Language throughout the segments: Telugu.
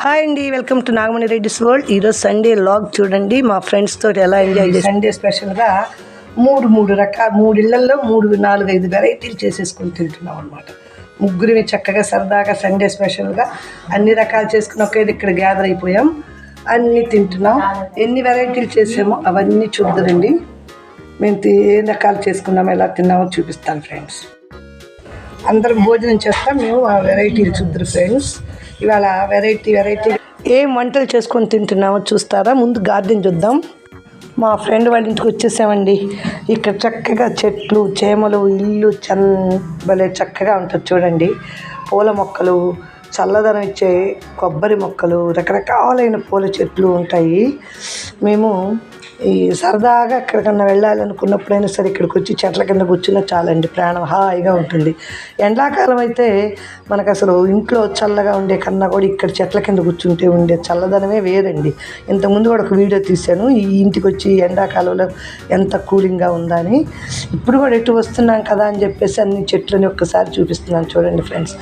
హాయ్ అండి welcome to Nagamani Reddy's world. ఈరోజు సండే లాగ్ చూడండి మా ఫ్రెండ్స్తో ఎలా ఎంజాయ్ చేసి సండే స్పెషల్గా మూడు మూడు రకాల మూడు ఇళ్ళలో మూడు నాలుగు ఐదు వెరైటీలు చేసేసుకొని తింటున్నాం అనమాట ముగ్గురిని చక్కగా సరదాగా సండే స్పెషల్గా అన్ని రకాలు చేసుకుని ఒకే ఇక్కడ గ్యాదర్ అయిపోయాం. అన్నీ తింటున్నాం. ఎన్ని వెరైటీలు చేసామో అవన్నీ చూద్దరండి. మేము ఏ రకాలు చేసుకున్నామో ఎలా తిన్నామో చూపిస్తాను ఫ్రెండ్స్. అందరం భోజనం చేస్తాం. మేము ఆ వెరైటీలు చూద్దరు ఫ్రెండ్స్. ఇవాళ వెరైటీ వెరైటీ ఏం వంటలు చేసుకొని తింటున్నామో చూస్తారా? ముందు గార్డెన్ చూద్దాం. మా ఫ్రెండ్ వాళ్ళ ఇంటికి వచ్చేసామండి. ఇక్కడ చక్కగా చెట్లు చేమలు ఇల్లు చన్ భలే చక్కగా ఉంటుంది చూడండి. పూల మొక్కలు చల్లదనం ఇచ్చే కొబ్బరి మొక్కలు రకరకాలైన పూల చెట్లు ఉంటాయి. మేము ఈ సరదాగా ఎక్కడికన్నా వెళ్ళాలనుకున్నప్పుడైనా సరే ఇక్కడికి వచ్చి చెట్ల కింద కూర్చున్నా చాలండి ప్రాణం హాయిగా ఉంటుంది. ఎండాకాలం అయితే మనకు అసలు ఇంట్లో చల్లగా ఉండే కన్నా కూడా ఇక్కడ చెట్ల కింద కూర్చుంటే ఉండే చల్లదనమే వేరండి. ఇంతకుముందు కూడా ఒక వీడియో తీశాను ఈ ఇంటికి వచ్చి ఎండాకాలంలో ఎంత కూలింగ్గా ఉందని. ఇప్పుడు కూడా ఎటు వస్తున్నాం కదా అని చెప్పేసి అన్ని చెట్లని ఒక్కసారి చూపిస్తున్నాను చూడండి ఫ్రెండ్స్.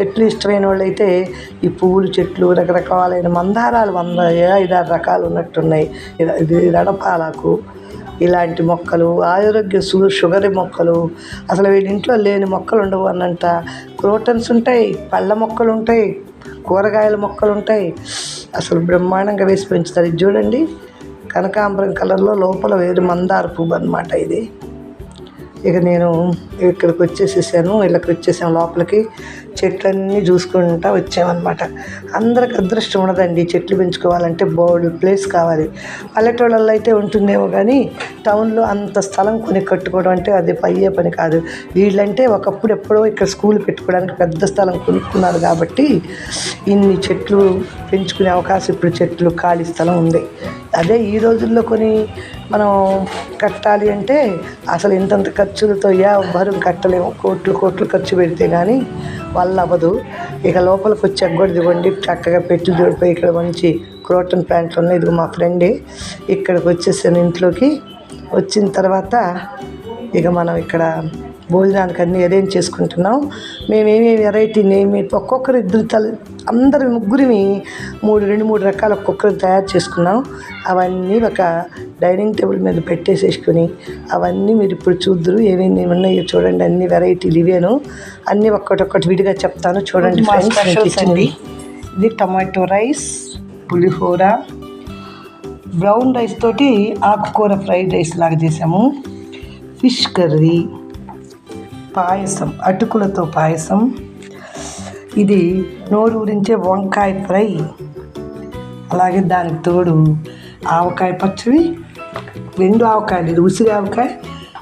చెట్లు ఇష్టమైన వాళ్ళైతే ఈ పువ్వులు చెట్లు రకరకాలైన మందారాలు వంద ఐదారు రకాలు ఉన్నట్టున్నాయి. ఇది- ఇది రడపాలకు ఇలాంటి మొక్కలు ఆరోగ్య షుగర్ మొక్కలు అసలు వీడి ఇంట్లో లేని మొక్కలు ఉండవు అన్నంట. క్రోటన్స్ ఉంటాయి పళ్ళ మొక్కలు ఉంటాయి కూరగాయల మొక్కలు ఉంటాయి. అసలు బ్రహ్మాండంగా వేసి పెంచుతారు. ఇది చూడండి కనకాంబరం కలర్లో లోపల వేరు మందార పువ్వు అనమాట ఇది. ఇక నేను ఇక్కడికి వచ్చేసేసాను. వీళ్ళకి వచ్చేసాను లోపలికి. చెట్లన్నీ చూసుకుంటా వచ్చామన్నమాట. అందరికి అదృష్టం ఉండదండి. చెట్లు పెంచుకోవాలంటే బోర్డు ప్లేస్ కావాలి. పల్లెటూళ్ళల్లో అయితే ఉంటుందేమో కానీ టౌన్లో అంత స్థలం కొని కట్టుకోవడం అంటే అది అయ్యే పని కాదు. వీళ్ళంటే ఒకప్పుడు ఎప్పుడో ఇక్కడ స్కూల్ పెట్టుకోవడానికి పెద్ద స్థలం కొనుక్కున్నారు కాబట్టి ఇన్ని చెట్లు పెంచుకునే అవకాశం ఇప్పుడు చెట్లు ఖాళీ స్థలం ఉంది. అదే ఈ రోజుల్లో కొని మనం కట్టాలి అంటే అసలు ఇంతంత ఖర్చులతో బరువు కట్టలేము కోట్లు కోట్లు ఖర్చు పెడితే కానీ వాళ్ళు అవ్వదు ఇక లోపలికి వచ్చి ఎగ్గొడి చక్కగా పెట్టి చూడిపోయి ఇక్కడ మంచి క్రోటన్ ప్యాంట్లు ఉన్నాయి. ఇది మా ఫ్రెండే ఇక్కడికి వచ్చేసాను ఇంట్లోకి. వచ్చిన తర్వాత ఇక మనం ఇక్కడ భోజనానికి అన్నీ అరేంజ్ చేసుకుంటున్నాం. మేము ఏమేమి వెరైటీ ఏమి ఒక్కొక్కరు ఇద్దరు తల అందరి ముగ్గురిని మూడు రెండు మూడు రకాల ఒక్కొక్కరు తయారు చేసుకున్నాం. అవన్నీ ఒక డైనింగ్ టేబుల్ మీద పెట్టేసేసుకుని అవన్నీ మీరు ఇప్పుడు చూద్దరు ఏమేమి ఉన్నాయో చూడండి. అన్ని వెరైటీలు ఇవేను. అన్నీ ఒక్కటొక్కటి విడిగా చెప్తాను చూడండి ఇది tomato rice pulihora brown rice తోటి ఆకుకూర ఫ్రైడ్ రైస్ లాగా చేసాము. ఫిష్ కర్రీ పాయసం అటుకులతో పాయసం. ఇది నోరు ఊరించే వంకాయ ఫ్రై. అలాగే దానికి తోడు ఆవకాయ పచ్చడి రెండు ఆవకాయలు. ఇది ఉసిరి ఆవకాయ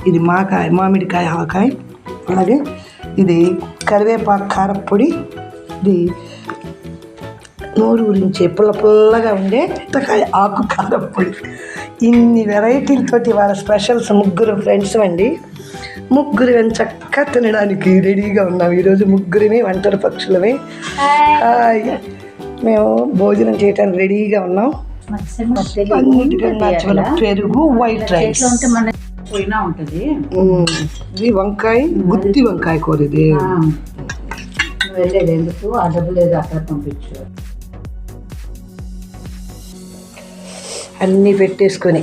ఇది మాకాయ మామిడికాయ ఆవకాయ. అలాగే ఇది కరివేపాకు కారపొడి. ఇది నోరు గురించి పుల్ల పుల్లగా ఉండే చింతకాయ ఆకు కారపొడి. ఇన్ని వెరైటీలతోటి వాళ్ళ స్పెషల్స్ ముగ్గురు ఫ్రెండ్స్ అండి. ముగ్గురు చక్కగా తినడానికి రెడీగా ఉన్నాం. ఈరోజు ముగ్గురిని ఒంటరి పక్షులమే. మేము భోజనం చేయడానికి రెడీగా ఉన్నాం. అన్నిటికన్నా పెరుగు వైట్ రైస్ ఉంటది. ఇది వంకాయ గుత్తి వంకాయ కూర ఇది. వెళ్ళేది ఎందుకు? ఆ డబ్బులు ఏదో అక్కడ పంపించు. అన్నీ పెట్టేసుకొని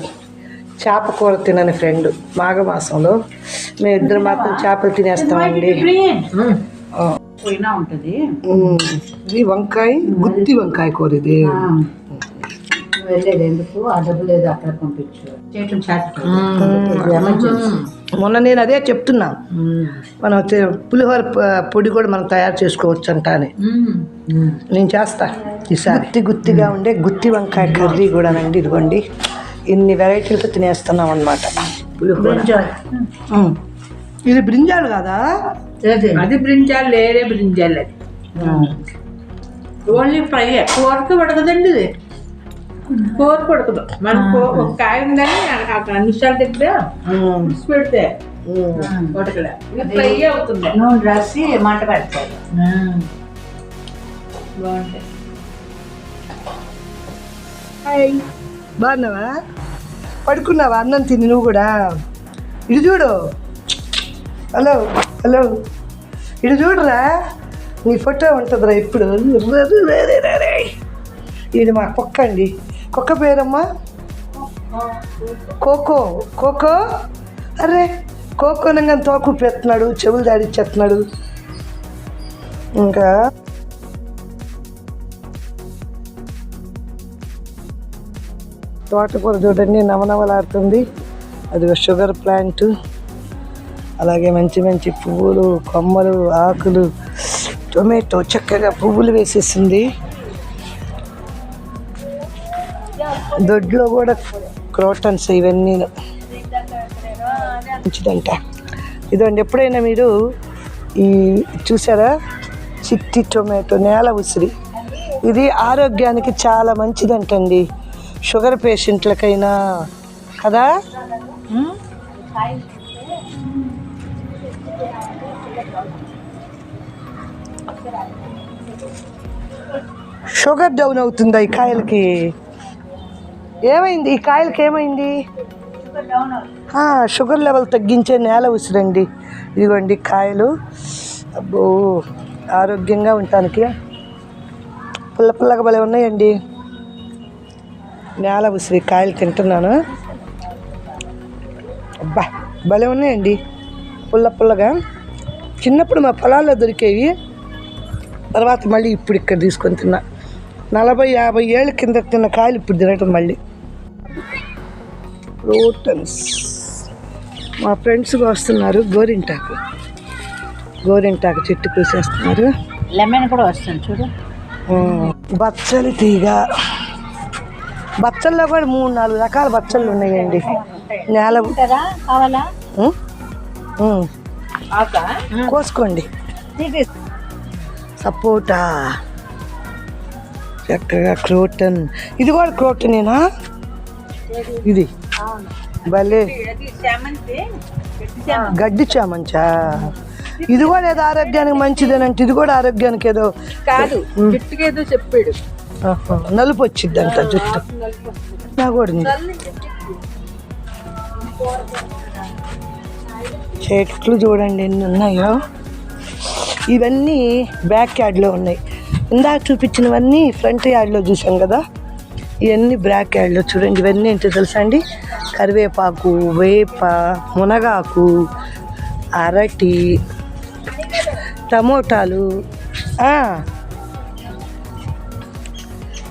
చేప కూర తినని ఫ్రెండ్ మాఘమాసంలో. మేము ఇద్దరు మాత్రం చేపలు తినేస్తామండి ఉంటది. ఇది వంకాయ గుత్తి వంకాయ కూర ఇది. మొన్న నేను అదే చెప్తున్నా. మనం పులిహోర పొడి కూడా మనం తయారు చేసుకోవచ్చు అంట అని. నేను చేస్తా ఈసారి. గుత్తి గుత్తిగా ఉండే గుత్తి వంకాయ కర్రీ కూడానండి ఇదిగోండి. ఇన్ని వెరైటీలతో తినేస్తున్నాం అనమాట పులిహోర. ఇది బ్రింజాలు కదా? అది. బ్రింజాల్ లేరే బ్రింజాల్ అది. ఓన్లీ ఫ్రై కూరకు పడకదండి ఇది. కూర పడకదు. మన కూ- ఒక కాయ ఉందని అక్కడ నిమిషాలు దగ్గర పెడితే ఉమ్. ఉడకలే ఇది ఫ్రై అవుతుంది. నూనె రాసి మంట పెడతారు. బాగుంటాయి. హాయ్. బాగున్నావా? పడుకున్నావా? అన్నం తిని నువ్వు కూడా? ఇటు చూడు. Hello hello. ఇటు చూడరా? నీ ఫోటో ఉంటుందిరా ఇప్పుడు. ఇది మా కుక్క అండి. కుక్క పేరమ్మా? కోకో. కోకో? అరే కోకో తోకు పెడుతున్నాడు చెవులు దాడిచ్చేస్తున్నాడు. ఇంకా? తోటకూర చూడండి నవనవలాడుతుంది. అది షుగర్ ప్లాంట్. అలాగే మంచి మంచి పువ్వులు కొమ్మలు ఆకులు టొమాటో చక్కగా పువ్వులు వేసేసింది. దొడ్లో కూడా క్రోటన్స్ ఇవన్నీ. మంచిదంట. ఇదండి ఎప్పుడైనా మీరు ఈ చూసారా? చిట్టి టొమాటో నేల ఉసిరి. ఇది ఆరోగ్యానికి చాలా మంచిదంటండి. షుగర్ పేషెంట్లకైనా కదా? షుగర్ డౌన్ అవుతుందా ఈ కాయలకి? ఏమైంది? ఈ కాయలకి ఏమైంది? షుగర్ లెవెల్ తగ్గించే నేల ఉసిరండి. ఇదిగోండి కాయలు. అబ్బో ఆరోగ్యంగా ఉండటానికి పుల్ల పుల్లగా భలే ఉన్నాయండి. నేల ఉసిరి కాయలు తింటున్నాను. అబ్బా భలే ఉన్నాయండి. పుల్ల పుల్లగా. చిన్నప్పుడు మా పొలాల్లో దొరికేవి. తర్వాత మళ్ళీ ఇప్పుడు ఇక్కడ తీసుకొని తిన్నా. నలభై యాభై ఏళ్ళ కింద తిన్న కాయలు ఇప్పుడు తినటం మళ్ళీ. రోటన్స్. మా ఫ్రెండ్స్ వస్తున్నారు గోరింటాకు. గోరింటాకు చెట్టు కోసేస్తున్నారు. లెమన్ కూడా వస్తుంది చూడు. బచ్చలి తీగ. బచ్చల్లో కూడా మూడు నాలుగు రకాల బచ్చలు ఉన్నాయండి. నేల కోసుకోండి. సపోటా. చక్కగా క్రోటన్. ఇది కూడా క్రోటనేనా? ఇది. భలే. గడ్డి చామంచా. ఇది కూడా ఏదో ఆరోగ్యానికి మంచిదేనంటే ఇది కూడా ఆరోగ్యానికి ఏదో కాదు చెట్టుకేదో చెప్పాడు. నలుపు వచ్చిద్దంట జుట్టు. నా కూడా. చెట్లు చూడండి ఎన్ని ఉన్నాయో. ఇవన్నీ బ్యాక్ యార్డ్లో ఉన్నాయి. ఇందాక చూపించినవన్నీ ఫ్రంట్ యార్డ్లో చూసాం కదా? ఇవన్నీ బ్యాక్ యార్డ్లో చూడండి. ఇవన్నీ ఏంటో తెలుసా అండి? కరివేపాకు వేప మునగాకు అరటి టమోటాలు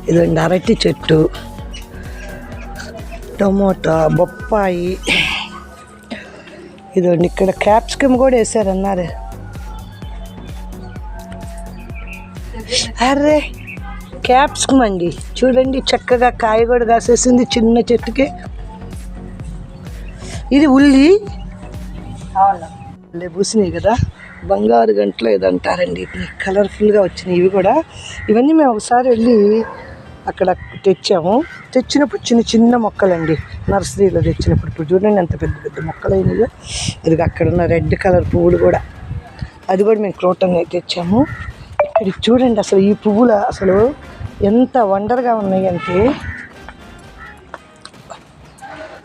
ఇదండి అరటి చెట్టు టమోటా బొప్పాయి. ఇదండి ఇక్కడ క్యాప్సికమ్ కూడా వేసారన్నారే. అరే క్యాప్సికమ్ అండి చూడండి చక్కగా కాయ కూడా కాసేసింది చిన్న చెట్టుకి. ఇది ఉల్లి? పూసినాయి కదా? బంగారు గంటలు ఏదో అంటారండి కలర్ఫుల్గా వచ్చినాయి ఇవి కూడా. ఇవన్నీ మేము ఒకసారి వెళ్ళి అక్కడ తెచ్చాము. తెచ్చినప్పుడు చిన్న చిన్న మొక్కలండి. నర్సరీలో తెచ్చినప్పుడు. ఇప్పుడు చూడండి ఎంత పెద్ద పెద్ద మొక్కలు అయినాయో ఇది అక్కడ ఉన్న రెడ్ కలర్ పువ్వులు కూడా. అది కూడా మేము క్రోటన్ తెచ్చాము. ఇక్కడ చూడండి అసలు ఈ పువ్వులు అసలు ఎంత వండర్గా ఉన్నాయి అంటే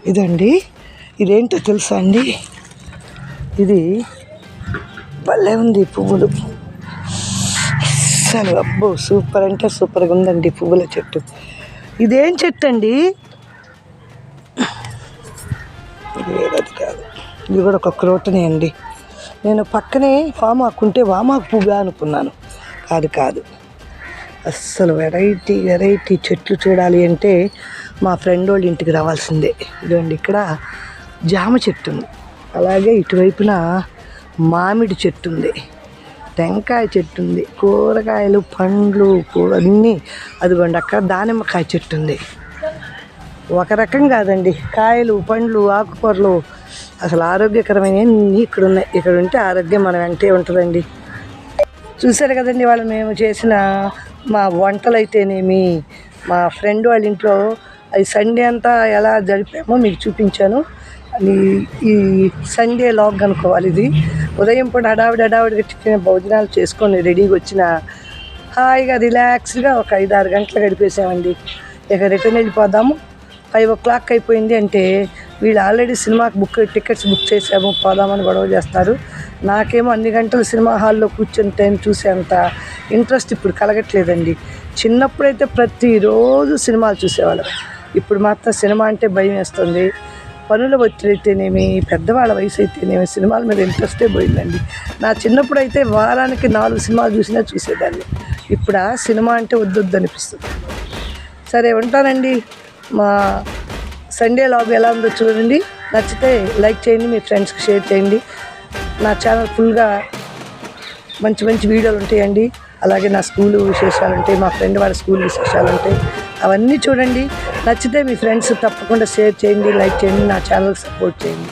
ఇదండి. ఇదేంటో తెలుసా అండి? ఇది భలే ఉంది పువ్వులు. అసలు అబ్బో సూపర్ అంటే సూపర్గా ఉందండి పువ్వుల చెట్టు. ఇదేం చెట్టు అండి? ఇది కాదు. ఇది కూడా ఒక క్రోటనే అండి. నేను పక్కనే వామాకు ఉంటే వామాకు పువ్వు అనుకున్నాను. కాదు కాదు. అస్సలు వెరైటీ వెరైటీ చెట్లు చూడాలి అంటే మా ఫ్రెండ్ వాళ్ళ ఇంటికి రావాల్సిందే. ఇదండి ఇక్కడ జామ చెట్టు ఉంది. అలాగే ఇటువైపున మామిడి చెట్టు ఉంది. టెంకాయ చెట్టు ఉంది. కూరగాయలు పండ్లు అన్నీ అదిగోండి అక్కడ దానిమ్మకాయ చెట్టు ఉంది. ఒక రకం కాదండి. కాయలు పండ్లు ఆకుకూరలు అసలు ఆరోగ్యకరమైన ఇక్కడ ఉన్నాయి. ఇక్కడ ఉంటే ఆరోగ్యం మన వెంటే ఉంటుందండి. చూశారు కదండి వాళ్ళు మేము చేసిన మా వంటలు అయితేనేమి మా ఫ్రెండ్ వాళ్ళ ఇంట్లో అది సండే అంతా ఎలా జరిపామో మీకు చూపించాను. అది ఈ సండే లాగ్ అనుకోవాలి ఇది. ఉదయం పూట హడావిడి హడావిడిగా టిఫిన్ భోజనాలు చేసుకొని రెడీగా వచ్చిన హాయిగా రిలాక్స్గా ఒక ఐదు ఆరు గంటలు గడిపేసామండి. ఇక రిటర్న్ వెళ్ళిపోదాము. ఫైవ్ ఓ క్లాక్ అయిపోయింది అంటే వీళ్ళు ఆల్రెడీ సినిమాకి బుక్ టికెట్స్ బుక్ చేసాము. పోదామని గొడవ చేస్తారు. నాకేమో అన్ని గంటలు సినిమా హాల్లో కూర్చొని టైం చూసేంత ఇంట్రెస్ట్ ఇప్పుడు కలగట్లేదండి. చిన్నప్పుడైతే ప్రతిరోజు సినిమాలు చూసేవాళ్ళం. ఇప్పుడు మాత్రం సినిమా అంటే భయం వేస్తుంది. పనుల ఒత్తిడైతేనేమి పెద్దవాళ్ళ వయసు అయితేనేమి సినిమాల మీద ఇంట్రెస్టే పోయిందండి. నా చిన్నప్పుడు అయితే వారానికి నాలుగు సినిమాలు చూసినా చూసేదాన్ని. ఇప్పుడు ఆ సినిమా అంటే వద్దొద్దు అనిపిస్తుంది సరే ఉంటానండి. మా సండే లాగ్ ఎలా ఉందో చూడండి. నచ్చితే లైక్ చేయండి మీ ఫ్రెండ్స్కి షేర్ చేయండి. నా ఛానల్ ఫుల్గా మంచి మంచి వీడియోలు ఉంటాయండి. అలాగే నా స్కూల్ విశేషాలు ఉంటాయి మా ఫ్రెండ్ వాళ్ళ స్కూల్ విశేషాలు ఉంటాయి అవన్నీ చూడండి. నచ్చితే మీ ఫ్రెండ్స్ తప్పకుండా షేర్ చేయండి లైక్ చేయండి నా ఛానల్ సపోర్ట్ చేయండి.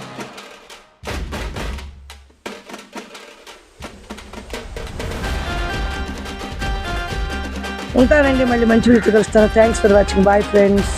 ఉంటానండి మళ్ళీ మంచి వీడియో కలుస్తాను. Thanks for watching bye friends